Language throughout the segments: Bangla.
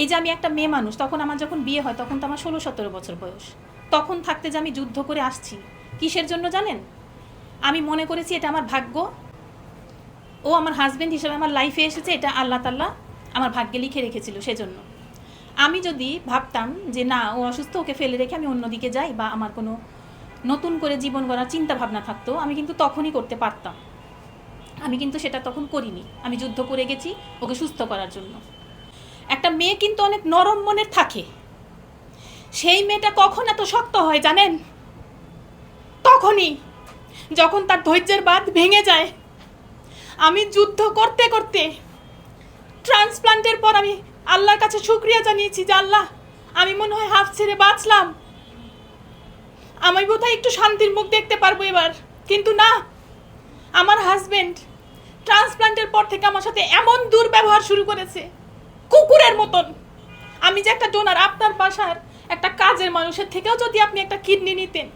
এই যে আমি একটা মেয়ে মানুষ, তখন আমার যখন বিয়ে হয়, তখন তো আমার ষোলো সতেরো বছর বয়স। তখন থাকতে যে আমি যুদ্ধ করে আসছি, কিসের জন্য জানেন? আমি মনে করেছি এটা আমার ভাগ্য। ও আমার হাজব্যান্ড হিসেবে আমার লাইফে এসেছে, এটা আল্লাহ তাল্লাহ আমার ভাগ্যে লিখে রেখেছিল সেজন্য। আমি যদি ভাবতাম যে না, ও অসুস্থ, ওকে ফেলে রেখে আমি অন্যদিকে যাই বা আমার কোনো নতুন করে জীবন গড়ার চিন্তা ভাবনা থাকতো, আমি কিন্তু তখনই করতে পারতাম। আমি কিন্তু সেটা তখন করিনি। আমি যুদ্ধ করে গেছি ওকে সুস্থ করার জন্য। একটা মেয়ে কিন্তু অনেক নরম মনের থাকে। সেই মেয়েটা কখন এত শক্ত হয় জানেন? তখনই, যখন তার ধৈর্যের বাঁধ ভেঙে যায়। আমি যুদ্ধ করতে করতে ট্রান্সপ্লান্টের পর আমি আল্লাহর কাছে শুক্রিয়া জানিয়েছি যে আল্লাহ, আমি মনে হয় হাফ ছেড়ে বাঁচলাম। আমি বোধহয় একটু শান্তির মুখ দেখতে পারব এবার। কিন্তু না, আমার হাজবেন্ড ট্রান্সপ্লান্টের পর থেকে আমার সাথে এমন দুর্ব্যবহার শুরু করেছে। কুকুরের মতন। আমি যে একটা ডোনার আপনার বাসার একটা কাজের মানুষের থেকেও যদি আপনি একটা কিডনি নিতেন,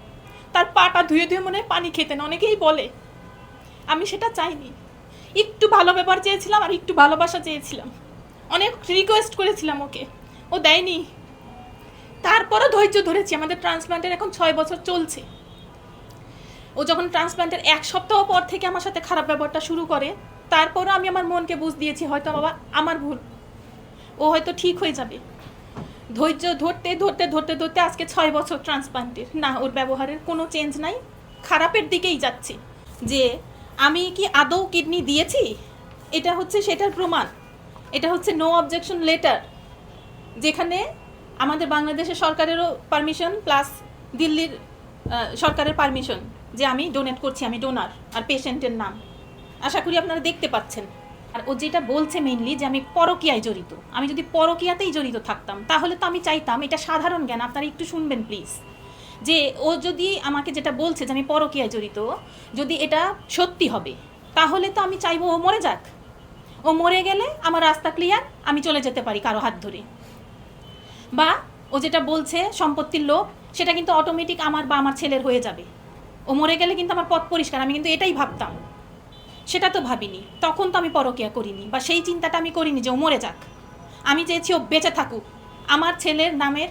তার পাটা ধুয়ে ধুয়ে মনে পানি খেতেন, অনেকেই বলে। আমি সেটা চাইনি। একটু ভালো ব্যবহার চেয়েছিলাম আর একটু ভালোবাসা চেয়েছিলাম। অনেক রিকোয়েস্ট করেছিলাম ওকে। ও দেয়নি। তারপরও ধৈর্য ধরেছি, আমাদের ট্রান্সপ্লান্টের এখন ছয় বছর চলছে। ও যখন ট্রান্সপ্লান্টের এক সপ্তাহ পর থেকে আমার সাথে খারাপ ব্যবহারটা শুরু করে, তারপরও আমি আমার মনকে বুঝ দিয়েছি, হয়তো বাবা, আমার ভুল। ও হয়তো ঠিক হয়ে যাবে। ধৈর্য ধরতে ধরতে ধরতে ধরতে আজকে ছয় বছর ট্রান্সপ্লান্টের না, ওর ব্যবহারের কোনো চেঞ্জ নাই। খারাপের দিকেই যাচ্ছে। যে আমি কি আদৌ কিডনি দিয়েছি? এটা হচ্ছে সেটার প্রমাণ। এটা হচ্ছে নো অবজেকশন লেটার যেখানে আমাদের বাংলাদেশের সরকারেরও পারমিশন প্লাস দিল্লির সরকারের পারমিশন যে আমি ডোনেট করছি, আমি ডোনার আর পেশেন্টের নাম। আশা করি আপনারা দেখতে পাচ্ছেন। আর ও যেটা বলছে মেইনলি যে আমি পরকীয়ায় জড়িত। আমি যদি পরকীয়াতেই জড়িত থাকতাম, তাহলে তো আমি চাইতাম, এটা সাধারণ জ্ঞান, আপনারা একটু শুনবেন প্লিজ যে ও যদি আমাকে যেটা বলছে যে আমি পরকীয়ায় জড়িত, যদি এটা সত্যি হবে, তাহলে তো আমি চাইব ও মরে যাক। ও মরে গেলে আমার রাস্তা ক্লিয়ার আমি চলে যেতে পারি কারও হাত ধরে। বা ও যেটা বলছে সম্পত্তির লোভ, সেটা কিন্তু অটোমেটিক আমার বা আমার ছেলের হয়ে যাবে। ও মরে গেলে কিন্তু আমার পথ পরিষ্কার, আমি কিন্তু এটাই ভাবতাম। সেটা তো ভাবিনি। তখন তো আমি পরকিয়া করিনি বা সেই চিন্তাটা আমি করিনি যে ও মরে যাক। আমি চেয়েছি ও বেঁচে থাকুক। আমার ছেলের নামের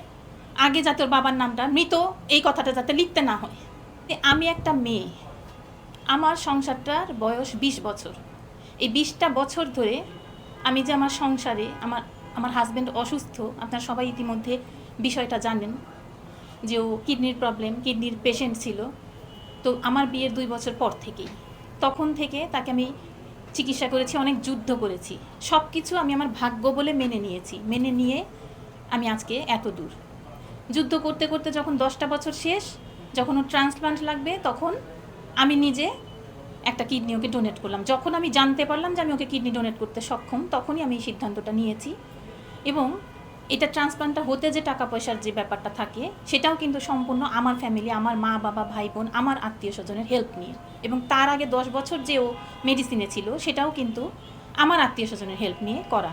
আগে যাতে ওর বাবার নামটা, মৃত এই কথাটা যাতে লিখতে না হয়। আমি একটা মেয়ে। আমার সংসারটার বয়স বিশ বছর। এই বিশটা বছর ধরে আমি যে আমার সংসারে আমার আমার হাজব্যান্ড অসুস্থ, আপনারা সবাই ইতিমধ্যে বিষয়টা জানেন যে ও কিডনির প্রবলেম কিডনির পেশেন্ট ছিল। তো আমার বিয়ের দুই বছর পর থেকেই। তখন থেকে তাকে আমি চিকিৎসা করেছি, অনেক যুদ্ধ করেছি। সব কিছু আমি আমার ভাগ্য বলে মেনে নিয়েছি। মেনে নিয়ে আমি আজকে এত দূর। যুদ্ধ করতে করতে যখন দশটা বছর শেষ, যখন ওর ট্রান্সপ্লান্ট লাগবে, তখন আমি নিজে একটা কিডনি ওকে ডোনেট করলাম। যখন আমি জানতে পারলাম যে আমি ওকে কিডনি ডোনেট করতে সক্ষম, তখনই আমি এই সিদ্ধান্তটা নিয়েছি। এবং এটা ট্রান্সপ্লান্টটা হতে যে টাকা পয়সার যে ব্যাপারটা থাকে, সেটাও কিন্তু সম্পূর্ণ আমার ফ্যামিলি আমার মা, বাবা, ভাই, বোন, আমার আত্মীয় স্বজনের হেল্প নিয়ে। এবং তার আগে দশ বছর যে ও মেডিসিনে ছিল, সেটাও কিন্তু আমার আত্মীয় স্বজনের হেল্প নিয়ে করা।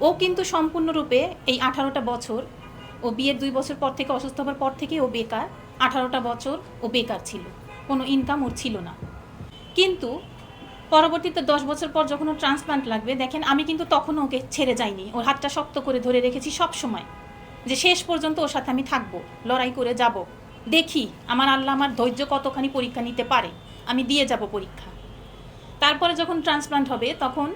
ও কিন্তু সম্পূর্ণরূপে এই আঠারোটা বছর, ও বিয়ের দুই বছর পর থেকে, অসুস্থ হওয়ার পর থেকে ও বেকার। আঠারোটা বছর ও বেকার ছিল। কোনো ইনকাম ওর ছিল না। কিন্তু পরবর্তীতে দশ বছর পর যখন ওর ট্রান্সপ্লান্ট লাগবে, দেখেন আমি কিন্তু তখনও ওকে ছেড়ে যাইনি। ওর হাতটা শক্ত করে ধরে রেখেছি সব সময়। যে শেষ পর্যন্ত ওর সাথে আমি থাকব, লড়াই করে যাব। দেখি আমার আল্লাহ আমার ধৈর্য কতখানি পরীক্ষা নিতে পারে। আমি দিয়ে যাব পরীক্ষা। তারপরে যখন ট্রান্সপ্লান্ট হবে, তখন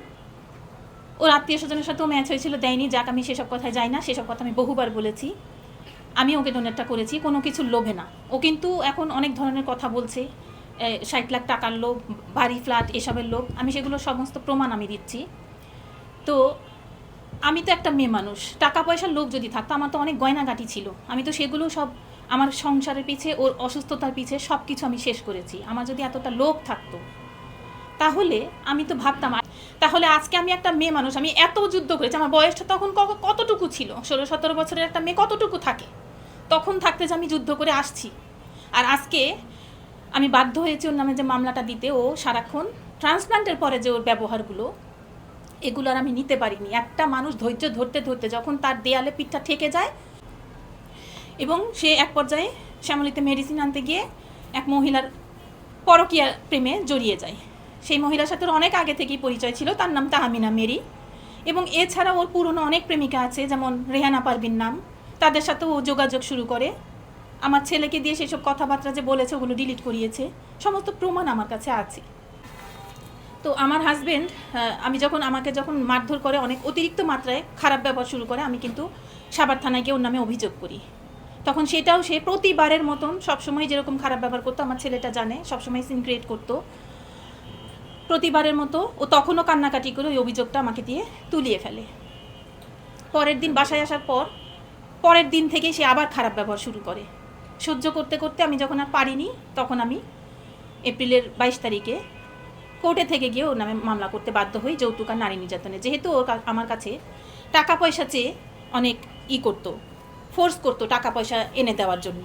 ওর আত্মীয় স্বজনের সাথেও ম্যাচ হয়েছিল, দেয়নি, যাক আমি সেসব কথায় যাই না, সেসব কথা আমি বহুবার বলেছি। আমি ওকে ডোনেটটা করেছি, কোনো কিছু লোভে না। ও কিন্তু এখন অনেক ধরনের কথা বলছে। ষাট লাখ টাকার লোভ, বাড়ি ফ্ল্যাট, এসবের লোভ, আমি সেগুলো সমস্ত প্রমাণ আমি দিচ্ছি। তো আমি তো একটা মেয়ে মানুষ টাকা পয়সার লোভ যদি থাকতো, আমার তো অনেক গয়নাগাটি ছিল। আমি তো সেগুলো সব আমার সংসারের পিছে, ওর অসুস্থতার পিছে সব কিছু আমি শেষ করেছি। আমার যদি এতটা লোভ থাকতো, তাহলে আমি তো ভাবতাম তাহলে আজকে আমি একটা মেয়ে মানুষ, আমি এত যুদ্ধ করেছি, আমার বয়সটা তখন কতটুকু ছিল? ষোলো, সতেরো বছরের একটা মেয়ে কতটুকু থাকে? তখন থাকতে যে আমি যুদ্ধ করে আসছি। আর আজকে আমি বাধ্য হয়েছি ওর নামে যে মামলাটা দিতে। ও সারাক্ষণ ট্রান্সপ্লান্টের পরে যে ওর ব্যবহারগুলো, এগুলো আর আমি নিতে পারিনি। একটা মানুষ ধৈর্য ধরতে ধরতে যখন তার দেয়ালে পিঠটা ঠেকে যায় এবং সে এক পর্যায়ে শ্যামলিতে মেডিসিন আনতে গিয়ে এক মহিলার পরকীয়া প্রেমে জড়িয়ে যায়। সেই মহিলার সাথে ওর অনেক আগে থেকেই পরিচয় ছিল, তার নাম তাহামিনা মেরি এবং এছাড়া ওর পুরনো অনেক প্রেমিকা আছে, যেমন রেহানা পারবিন নাম। তাদের সাথেও যোগাযোগ শুরু করে। আমার ছেলেকে দিয়ে সেসব কথাবার্তা যে বলেছে, ওগুলো ডিলিট করিয়েছে, সমস্ত প্রমাণ আমার কাছে আছে। তো আমার হাজব্যান্ড আমি যখন আমাকে যখন মারধর করে অনেক অতিরিক্ত মাত্রায় খারাপ ব্যবহার শুরু করে, আমি কিন্তু সাবার থানায় গিয়ে ওর নামে অভিযোগ করি। তখন সেটাও সে প্রতিবারের মতন সবসময় যেরকম খারাপ ব্যবহার করতো, আমার ছেলেটা জানে, সবসময় সিন ক্রিয়েট করতো। প্রতিবারের মতো ও তখনও কান্নাকাটি করে ওই অভিযোগটা আমাকে দিয়ে তুলিয়ে ফেলে। পরের দিন বাসায় আসার পর, পরের দিন থেকেই সে আবার খারাপ ব্যবহার শুরু করে। সহ্য করতে করতে আমি যখন আর পারিনি, তখন আমি এপ্রিলের বাইশ তারিখে কোর্টে থেকে গিয়ে ওর নামে মামলা করতে বাধ্য হই যৌতুক আর নারী নির্যাতনে। যেহেতু ও আমার কাছে টাকা পয়সা চেয়ে অনেক ই করতো ফোর্স করতো টাকা পয়সা এনে দেওয়ার জন্য।